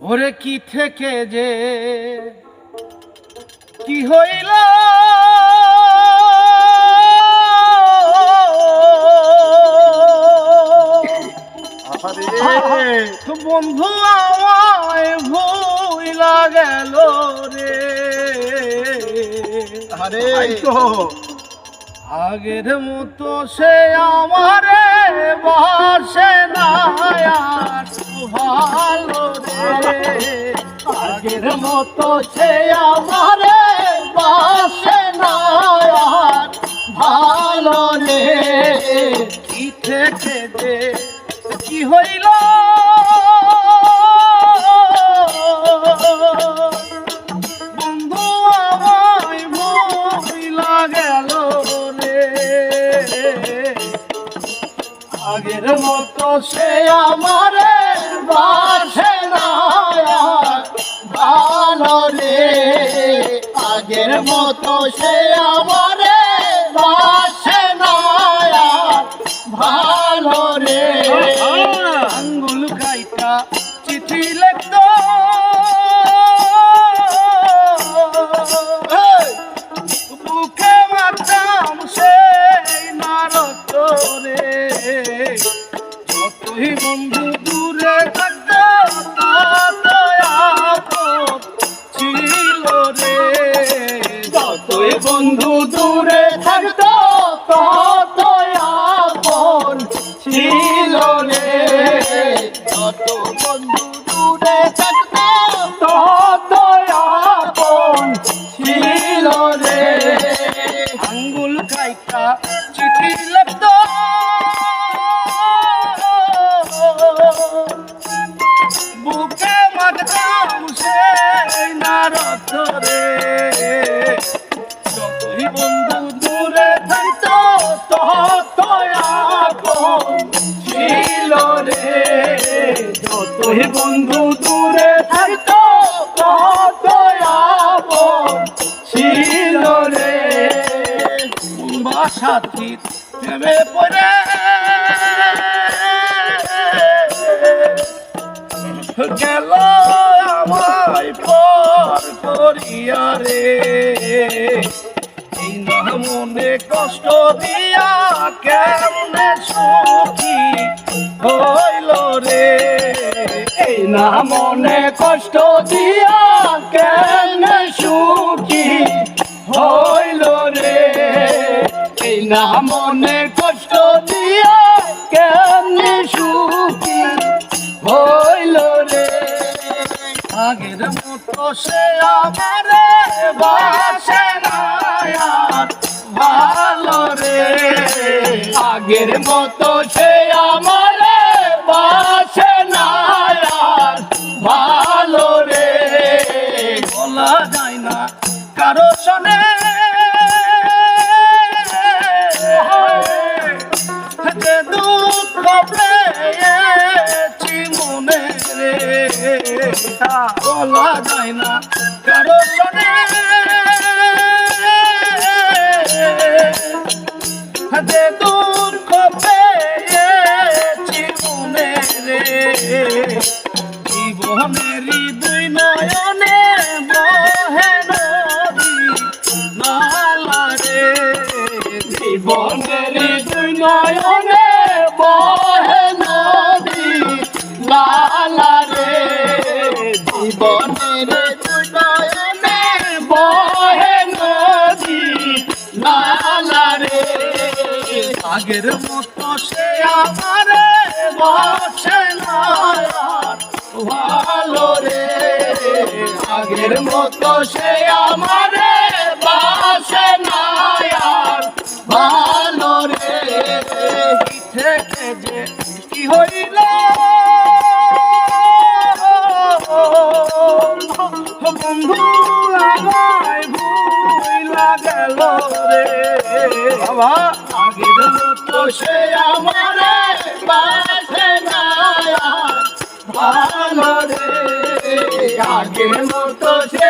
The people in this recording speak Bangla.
ওরে কি থেকে যে? কি হইল? বন্ধু আমায় ভুইলা গেল রে। আরে আগের মতো সে আমারে বসে না ভালো আগের মতো সে আমারে বসে না ভালো রে কি থেকে কি হইল? বন্ধু, আমায় ভুইলা গেল রে। আগের মতো সে আমারে বাসে না ভালো রে আগের মতো সে আমারে বাসে না আর ভালো রে। আঙ্গুল চিঠি লিখতো। বন্ধু বন্ধু দূরে থাকতো ততই আপন ছিল রে। যত বন্ধু দূরে থাকতো ততই আপন ছিল রে। আঙ্গুল কাইটা চিঠি লিখতো। বুকে মাগতাম সেই রে। যতই বন্ধু, দূরে থাকতো আপন ছিল রে। বাসাথী প্রেমে পড়ে। গেল আমায় পর করিয়া রে। এই না মনে কষ্ট দিয়া কেমনে সুখী হইল রে? না মনে কষ্ট দিয়া কেমনে সুখী হইল রে? এই না মনে কষ্ট দিয়া কেমনে সুখী হইল রে? আগের মতো সে আমারে বাসে ভালো রে। আগের মতো সে পেয়েছি মনে রে? বলা যায় না, কারও শোনে। যে দুঃখ পেয়েছি মনে রে। জীবনেরই দুই নয়নে বহে নদী নালা রে। জীবনেরই দুই নয়নে জীবনের আগের মতো সে আমার বসে ভালো রে আগের মতো সে আমারে বাবা। আগের মতো সে আমার না। মতো সে